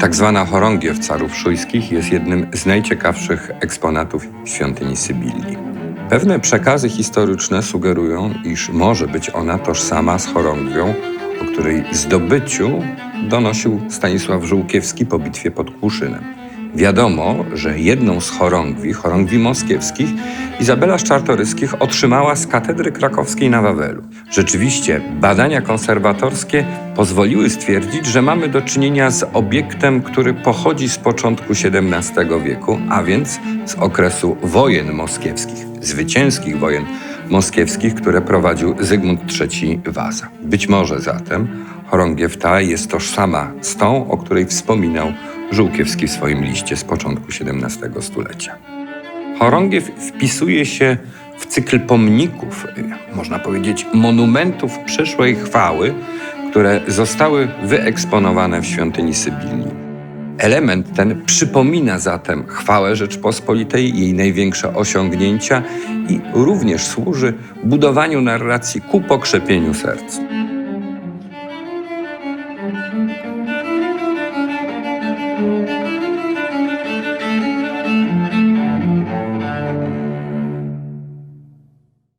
Tak zwana chorągiew carów szujskich jest jednym z najciekawszych eksponatów świątyni Sybilii. Pewne przekazy historyczne sugerują, iż może być ona tożsama z chorągwią, o której zdobyciu donosił Stanisław Żółkiewski po bitwie pod Kłuszynem. Wiadomo, że jedną z chorągwi, chorągwi moskiewskich, Izabela z Czartoryskich otrzymała z katedry krakowskiej na Wawelu. Rzeczywiście, badania konserwatorskie pozwoliły stwierdzić, że mamy do czynienia z obiektem, który pochodzi z początku XVII wieku, a więc z okresu wojen moskiewskich, zwycięskich wojen moskiewskich, które prowadził Zygmunt III Waza. Być może zatem chorągiew ta jest tożsama z tą, o której wspominał Żółkiewski w swoim liście z początku XVII stulecia. Chorągiew wpisuje się w cykl pomników, y, można powiedzieć monumentów przyszłej chwały, które zostały wyeksponowane w świątyni Sybilii. Element ten przypomina zatem chwałę Rzeczpospolitej, jej największe osiągnięcia i również służy budowaniu narracji ku pokrzepieniu serc.